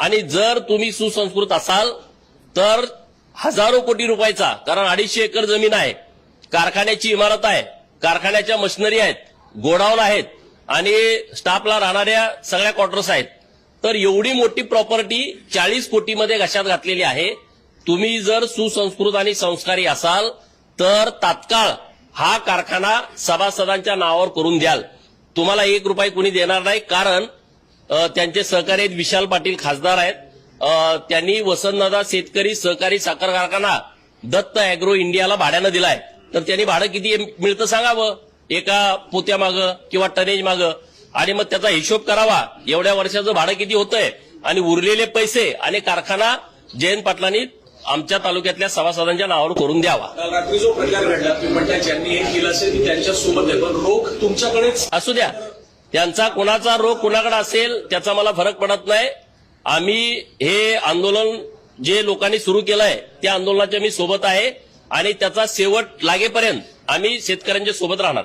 आणि जर तुम्ही सुसंस्कृत असाल तर हजारो कोटी रुपयाचा कारण अडीचशे एकर जमीन आहे. कारखान्याची इमारत आहे. कारखान्याच्या मशिनरी आहेत. गोडाऊन आहेत. आणि स्टाफला राहणाऱ्या सगळ्या क्वार्टर्स आहेत. तर एवढी मोठी प्रॉपर्टी चाळीस कोटीमध्ये घशात घातलेली आहे. तुम्ही जर सुसंस्कृत आणि संस्कारी असाल तर तात्काळ हा कारखाना सभासदांच्या नावावर करून द्याल. तुम्हाला एक रुपये कुणी देणार नाही कारण त्यांचे सहकारी आहेत विशाल पाटील खासदार आहेत. त्यांनी वसंतदादा शेतकरी सहकारी साखर कारखाना दत्त अॅग्रो इंडियाला भाड्यानं दिलाय. तर त्यांनी भाडं किती मिळतं सांगावं? एका पोत्यामागं किंवा टनेज मागं? आणि मग त्याचा हिशोब करावा. एवढ्या वर्षाचं भाडं किती होतंय? आणि उरलेले पैसे आणि कारखाना जयंत पाटलांनी आमच्या तालुक्यातल्या सभासदांच्या नावावर करून द्यावा. काल रात्री जो प्रकार घडला तुम्ही म्हणता ज्यांनी हे केलं असेल ती त्यांच्यासोबत आहे. पण रोख तुमच्याकडेच असू द्या. त्यांचा कुणाचा रोग कुणाकडे असेल त्याचा मला फरक पडत नाही. आम्ही हे आंदोलन जे लोकांनी सुरू केलंय त्या आंदोलनाच्या मी सोबत आहे आणि त्याचा शेवट लागेपर्यंत आम्ही शेतकऱ्यांच्या सोबत राहणार.